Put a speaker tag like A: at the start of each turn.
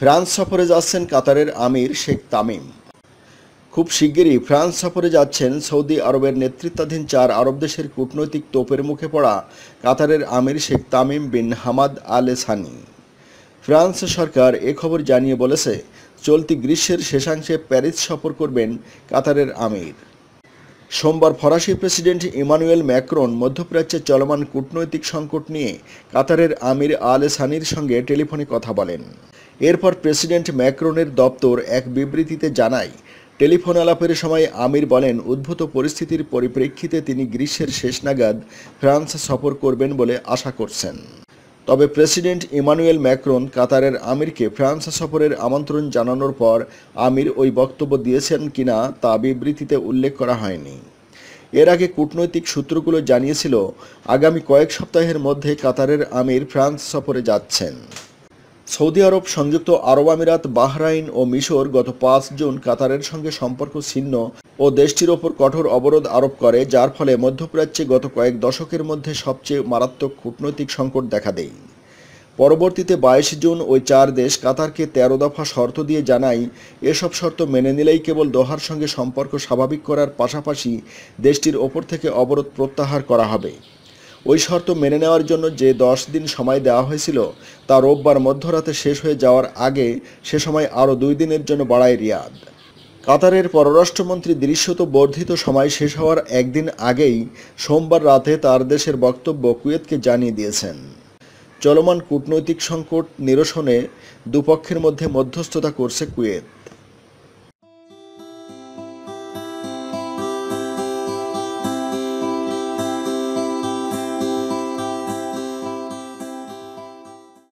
A: France সফরে যাচ্ছেন কাতারের আমির শেখ তামিম। খুব শিগগিরই ফ্রান্স সফরে যাচ্ছেন সৌদি আরবের নেতৃত্বাধীন চার আরব দেশের কূটনৈতিক তোপের মুখে পড়া কাতারের amir Sheikh Tamim bin Hamad Al Thani France সরকার এ খবর জানিয়ে বলেছে, চলতি গ্রীষ্মের শেষাংশে প্যারিস সফর করবেন কাতারের আমির। সোমবার ফরাসি প্রেসিডেন্ট ইমানুয়েল ম্যাক্রন মধ্যপ্রাচ্যে চলমান কূটনৈতিক সংকট নিয়ে কাতারের আমির আল সানির সঙ্গে টেলিফোনে কথা বলেন। এরপর প্রেসিডেন্ট ম্যাক্রোনের দপ্তর এক বিবৃতিতে জানায়, টেলিফোন আলাপের সময় আমির বলেন, উদ্ভূত পরিস্থিতির পরিপ্রেক্ষিতে তিনি গ্রীষ্মের শেষ নাগাদ ফ্রান্স সফর করবেন বলে আশা করছেন। তবে প্রেসিডেন্ট ইমানুয়েল ম্যাক্রন কাতারের আমিরকে ফ্রান্স সফরের আমন্ত্রণ জানানোর পর আমির ওই বক্তব্য দিয়েছেন কিনা তা বিবৃতিতে উল্লেখ করা হয়নি। এর আগে কূটনৈতিক সূত্রগুলো জানিয়েছিল, আগামী কয়েক সপ্তাহের মধ্যে কাতারের আমির ফ্রান্স সফরে যাচ্ছেন। সৌদি আরব সংযুক্ত আরব আমিরাত, বাহরাইন ও মিশর গত পাঁচ জুন কাতারের সঙ্গে সম্পর্ক ছিন্ন ও দেশটির ওপর কঠোর অবরোধ আরোপ করে, যার ফলে মধ্যপ্রাচ্যে গত কয়েক দশকের মধ্যে সবচেয়ে মারাত্মক কূটনৈতিক সংকট দেখা দেয়। পরবর্তীতে বাইশ জুন ওই চার দেশ কাতারকে তেরো দফা শর্ত দিয়ে জানায়, এসব শর্ত মেনে নিলেই কেবল দোহার সঙ্গে সম্পর্ক স্বাভাবিক করার পাশাপাশি দেশটির ওপর থেকে অবরোধ প্রত্যাহার করা হবে। ওই শর্ত মেনে নেওয়ার জন্য যে দশ দিন সময় দেওয়া হয়েছিল, তা রোববার মধ্যরাতে শেষ হয়ে যাওয়ার আগে সে সময় আরও দুই দিনের জন্য বাড়ায় রিয়াদ। কাতারের পররাষ্ট্রমন্ত্রী দৃশ্যত বর্ধিত সময় শেষ হওয়ার একদিন আগেই সোমবার রাতে তার দেশের বক্তব্য কুয়েতকে জানিয়ে দিয়েছেন। চলমান কূটনৈতিক সংকট নিরসনে দুপক্ষের মধ্যে মধ্যস্থতা করছে কুয়েত।